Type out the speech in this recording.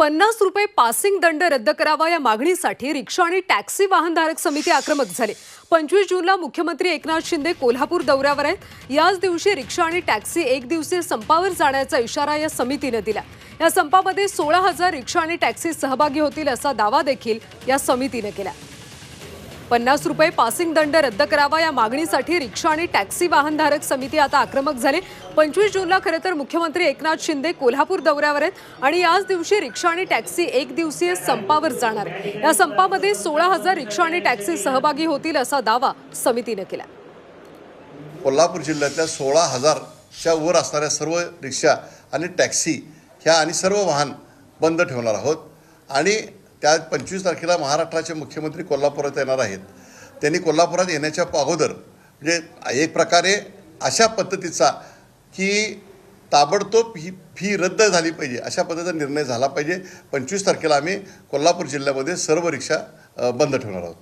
पन्नास रुपये पासिंग दंड रद्द करावा या मागणीसाठी रिक्षा आणि टॅक्सी वाहनधारक समिती आक्रमक झाली. पंचवीस जूनला मुख्यमंत्री एकनाथ शिंदे कोल्हापूर दौऱ्यावर आहेत. याच दिवशी रिक्षा आणि टॅक्सी एक दिवसीय संपावर जाण्याचा इशारा या समितीनं दिला. या संपामध्ये सोळा हजार रिक्षा आणि टॅक्सी सहभागी होतील असा दावा देखील या समितीनं केला. पन्नास रुपये पासिंग दंड रद्द करावा या मागणीसाठी रिक्षा आणि टॅक्सी वाहनधारक समिती आता आक्रमक झाली. पंचवीस जूनला खरं तर मुख्यमंत्री एकनाथ शिंदे कोल्हापूर दौऱ्यावर आहेत आणि याच दिवशी रिक्षा आणि टॅक्सी एक दिवसीय संपावर जाणार. या संपामध्ये सोळा हजार रिक्षा आणि टॅक्सी सहभागी होतील असा दावा समितीनं केला. कोल्हापूर जिल्ह्यातल्या सोळा हजारच्या वर असणाऱ्या सर्व रिक्षा आणि टॅक्सी ह्या आणि सर्व वाहन बंद ठेवणार आहोत. आणि त्या पंचवीस तारखेला महाराष्ट्राचे मुख्यमंत्री कोल्हापुरात येणार आहेत. त्यांनी कोल्हापुरात येण्याच्या अगोदर म्हणजे एक प्रकारे अशा पद्धतीचा की ताबडतोब ही फी रद्द झाली पाहिजे अशा पद्धतीचा निर्णय झाला पाहिजे. पंचवीस तारखेला आम्ही कोल्हापूर जिल्ह्यामध्ये सर्व रिक्षा बंद ठेवणार आहोत.